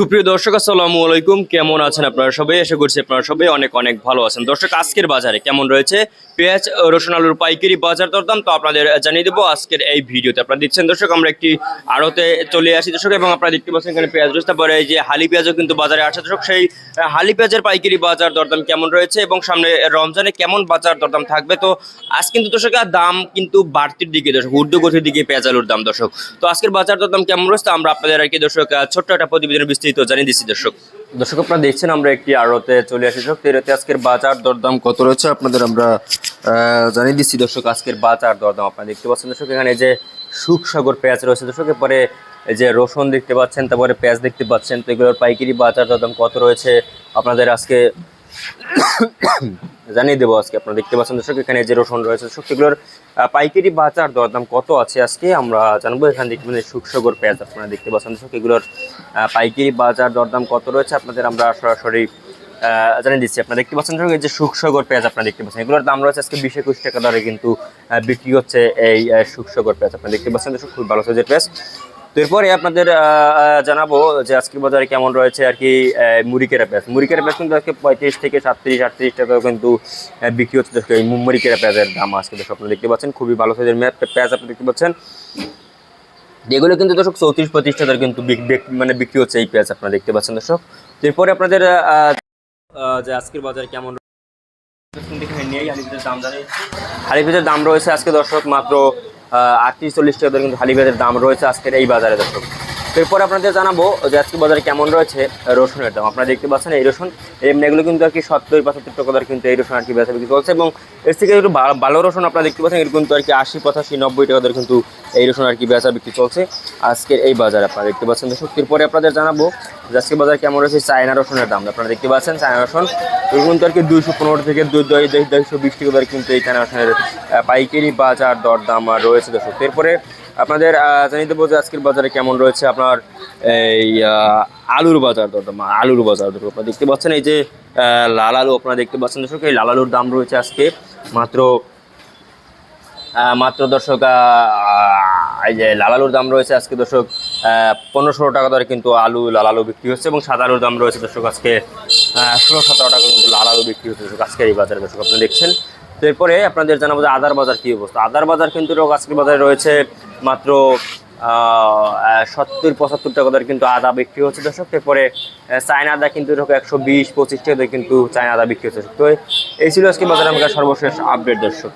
সুপ্রিয় দর্শক, আসসালামু আলাইকুম। কেমন আছেন আপনারা সবাই? আশা করছি আপনারা সবাই অনেক অনেক ভালো আছেন। দর্শক, আজকের বাজারে কেমন রয়েছে? পেঁয়াজ, রসুন, আলুর পাইকারি বাজার দরদাম তো আপনাদের জানিয়ে দেবো আজকের এই ভিডিওতে। আপনারা দিচ্ছেন দর্শক, আমরা একটি আড়তে চলে আসি দর্শক, এবং আপনারা দেখতে পাচ্ছেন এখানে পেঁয়াজ রয়েছে। তারপরে এই যে হালি পেঁয়াজও কিন্তু বাজারে আসে দর্শক, সেই হালি পেঁয়াজের পাইকারি বাজার দরদাম কেমন রয়েছে এবং সামনে রমজানে কেমন বাজার দরদাম থাকবে? তো আজ কিন্তু দর্শক দাম কিন্তু বাড়তির দিকে দর্শক, ঊর্ধ্বগতির দিকে পেঁয়াজ আলুর দাম দর্শক। তো আজকের বাজার দরদাম কেমন রয়েছে? আমরা আপনাদের আর কি দর্শক ছোট্ট একটা প্রতিবেদনের বিস্তৃত জানিয়ে দিচ্ছি দর্শক। দর্শক, আপনারা দেখছেন আমরা একটি আড়তে চলে আসি। দর্শক তেরোতে আজকের বাজার দরদাম কত রয়েছে আপনাদের আমরা জানিয়ে দিচ্ছি। দর্শক, আজকের বাজার দরদাম আপনারা দেখতে পাচ্ছেন। দর্শক, এখানে যে সুখসাগর পেঁয়াজ রয়েছে। দর্শক, এরপরে যে রসুন দেখতে পাচ্ছেন, তারপরে পেঁয়াজ দেখতে পাচ্ছেন। তো এগুলোর পাইকারি বাজার দরদাম কত রয়েছে আপনাদের আজকে? জানিয়ে দেবো আজকে। আপনারা দেখতে পাচ্ছেন দর্শক, এখানে যে রসুন রয়েছে, দর্শক, সেগুলোর পাইকারি বাজার দরদাম কত আছে আজকে? আমরা জানব এখানে দেখতে পাচ্ছেন সুখসাগর পেঁয়াজ আপনারা দেখতে পাচ্ছেন দর্শক, এগুলোর পাইকারি বাজার দরদাম কত রয়েছে আপনাদের আমরা সরাসরি জানিয়ে দিচ্ছি। আপনারা দেখতে পাচ্ছেন যে সুখসাগর পেঁয়াজ আপনারা দেখতে পাচ্ছেন, এগুলোর দাম রয়েছে আজকে বিশ একুশ টাকা দরে কিন্তু বিক্রি হচ্ছে এই সুখসাগর পেঁয়াজ। আপনারা দেখতে পাচ্ছেন খুব ভালো সাইজের পেঁয়াজ। এরপরে আপনাদের জানাব যে আজকের বাজারে কেমন রয়েছে আর কি আহ, মুড়িকেরা পেঁয়াজ। মুড়িকেরা পেঁয়াজ কিন্তু আজকে পঁয়ত্রিশ থেকে সাতত্রিশ আটত্রিশ টাকা কিন্তু বিক্রি হচ্ছে। এই মুড়িকেরা পেঁয়াজের দাম আজকে দর্শক আপনারা দেখতে পাচ্ছেন। খুবই ভালো সাইজের মেয়াদ পেঁয়াজ আপনি দেখতে পাচ্ছেন। যেগুলো কিন্তু দর্শক চৌত্রিশ পঁয়ত্রিশ টাকার কিন্তু মানে বিক্রি হচ্ছে এই পেঁয়াজ আপনারা দেখতে পাচ্ছেন দর্শক। এরপরে আপনাদের যে আজকের বাজারে কেমন হালি দাম জানিয়েছি। দাম রয়েছে আজকে দর্শক মাত্র আটত্রিশ চল্লিশ টাকা কিন্তু হালি দাম রয়েছে আজকের এই বাজারে দর্শক। এরপর আপনাদের জানাব যে আজকে বাজারে কেমন রয়েছে রসুনের দাম। আপনারা দেখতে পাচ্ছেন এই রসুন এমনি এগুলো কিন্তু আর কি সত্তর পঁচাত্তর টাকা দরে কিন্তু এই রসুন আর কি বেচা বিক্রি চলছে এবং এর থেকে একটু ভালো রসুন আপনারা দেখতে পাচ্ছেন, এর কিন্তু আর কি আশি পঁচাশি নব্বই টাকা দরে কিন্তু এই রসুন আর কি বেচা বিক্রি চলছে আজকের এই বাজারে। আপনারা দেখতে পাচ্ছেন দর্শক, এরপরে আপনাদের জানাব যে আজকে বাজারে কেমন রয়েছে চায়না রসুনের দাম। আপনারা দেখতে পাচ্ছেন চায়না রসুন কিন্তু আর কি দুইশো পনেরো থেকে দুইশো বিশ টাকা দরে কিন্তু এই চায়না রসুনের পাইকারি বাজার দর দাম আর রয়েছে দর্শক। এরপরে আপনাদের দেবো যে আজকের বাজারে কেমন রয়েছে আপনার এই আলুর বাজার দরদাম আলুর বাজার দর। আপনারা দেখতে পাচ্ছেন এই যে লাল আলু আপনারা দেখতে পাচ্ছেন দর্শক, এই লাল আলুর দাম রয়েছে আজকে মাত্র মাত্র দর্শক এই যে লাল আলুর দাম রয়েছে আজকে দর্শক পনেরো ষোলো টাকা দরে কিন্তু আলু, লাল আলু বিক্রি হচ্ছে এবং সাদা আলুর দাম রয়েছে দর্শক আজকে ষোলো সতেরো টাকা কিন্তু লাল আলু বিক্রি হচ্ছে দর্শক আজকের এই বাজারে দর্শক, আপনি দেখছেন। তো এরপরে আপনাদের জানাব যে আদার বাজার কী অবস্থা? আদার বাজার কিন্তু আজকের বাজারে রয়েছে মাত্র সত্তর, পঁচাত্তর টাকা দরে কিন্তু আদা বিক্রি হচ্ছে দর্শক। এরপরে চায়না আদা কিন্তু এরকম একশো বিশ, পঁচিশ টাকা কিন্তু চায়না আদা বিক্রি হচ্ছে তো এই ছিল আজকে বাজারে আমাদের সর্বশেষ আপডেট দর্শক।